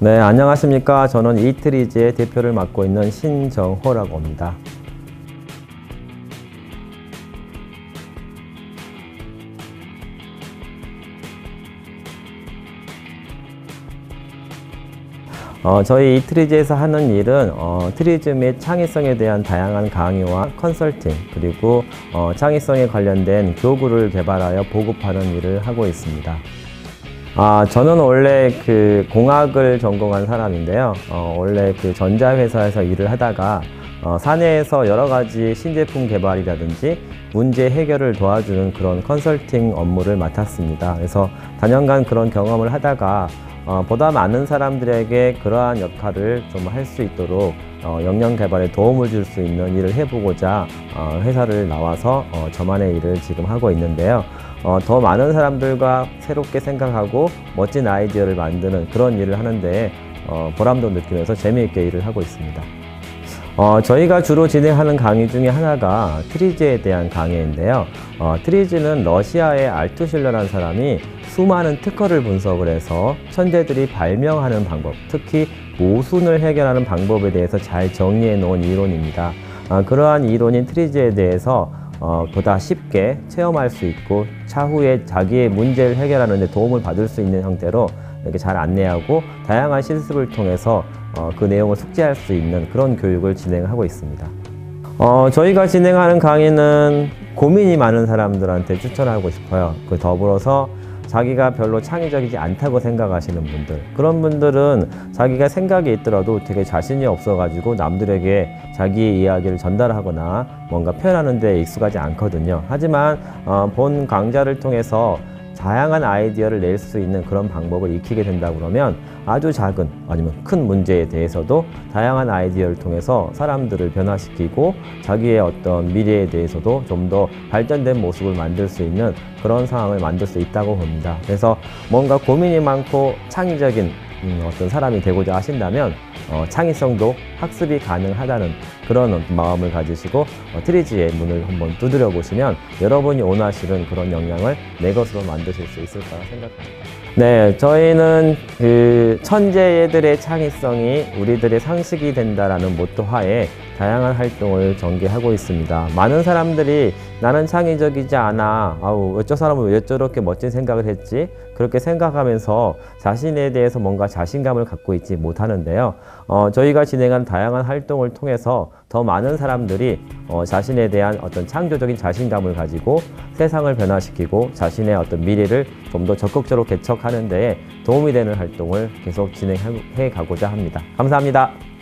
네, 안녕하십니까. 저는 이트리즈의 대표를 맡고 있는 신정호라고 합니다. 어, 저희 이트리즈에서 하는 일은 어, 트리즈 및 창의성에 대한 다양한 강의와 컨설팅 그리고 어, 창의성에 관련된 교구를 개발하여 보급하는 일을 하고 있습니다. 아, 저는 원래 그 공학을 전공한 사람인데요. 어, 원래 그 전자회사에서 일을 하다가 어, 사내에서 여러 가지 신제품 개발이라든지 문제 해결을 도와주는 그런 컨설팅 업무를 맡았습니다. 그래서 단연간 그런 경험을 하다가 어, 보다 많은 사람들에게 그러한 역할을 좀 할 수 있도록 어, 역량 개발에 도움을 줄 수 있는 일을 해보고자 어, 회사를 나와서 어, 저만의 일을 지금 하고 있는데요. 어, 더 많은 사람들과 새롭게 생각하고 멋진 아이디어를 만드는 그런 일을 하는데 어, 보람도 느끼면서 재미있게 일을 하고 있습니다. 어, 저희가 주로 진행하는 강의 중에 하나가 트리즈에 대한 강의인데요. 어, 트리즈는 러시아의 알투실러라는 사람이 수많은 특허를 분석을 해서 천재들이 발명하는 방법, 특히 모순을 해결하는 방법에 대해서 잘 정리해 놓은 이론입니다. 아, 그러한 이론인 트리즈에 대해서 어, 보다 쉽게 체험할 수 있고 차후에 자기의 문제를 해결하는 데 도움을 받을 수 있는 형태로 이렇게 잘 안내하고 다양한 실습을 통해서 어, 그 내용을 숙지할 수 있는 그런 교육을 진행하고 있습니다. 어, 저희가 진행하는 강의는 고민이 많은 사람들한테 추천하고 싶어요. 그 더불어서 자기가 별로 창의적이지 않다고 생각하시는 분들. 그런 분들은 자기가 생각이 있더라도 되게 자신이 없어가지고 남들에게 자기의 이야기를 전달하거나 뭔가 표현하는 데 익숙하지 않거든요. 하지만 어, 본 강좌를 통해서 다양한 아이디어를 낼 수 있는 그런 방법을 익히게 된다 그러면 아주 작은 아니면 큰 문제에 대해서도 다양한 아이디어를 통해서 사람들을 변화시키고 자기의 어떤 미래에 대해서도 좀 더 발전된 모습을 만들 수 있는 그런 상황을 만들 수 있다고 봅니다. 그래서 뭔가 고민이 많고 창의적인 음, 어떤 사람이 되고자 하신다면 어, 창의성도 학습이 가능하다는 그런 마음을 가지시고 어, 트리지의 문을 한번 두드려 보시면 여러분이 원하시는 그런 역량을 내 것으로 만드실 수 있을 거라 생각합니다. 네, 저희는 그 천재들의 창의성이 우리들의 상식이 된다라는 모토 하에 다양한 활동을 전개하고 있습니다. 많은 사람들이 나는 창의적이지 않아. 아우, 어쩌 사람은 왜 저렇게 멋진 생각을 했지? 그렇게 생각하면서 자신에 대해서 뭔가 자신감을 갖고 있지 못하는데요. 어, 저희가 진행한 다양한 활동을 통해서 더 많은 사람들이 어, 자신에 대한 어떤 창조적인 자신감을 가지고 세상을 변화시키고 자신의 어떤 미래를 좀 더 적극적으로 개척하는 데에 도움이 되는 활동을 계속 진행해 가고자 합니다. 감사합니다.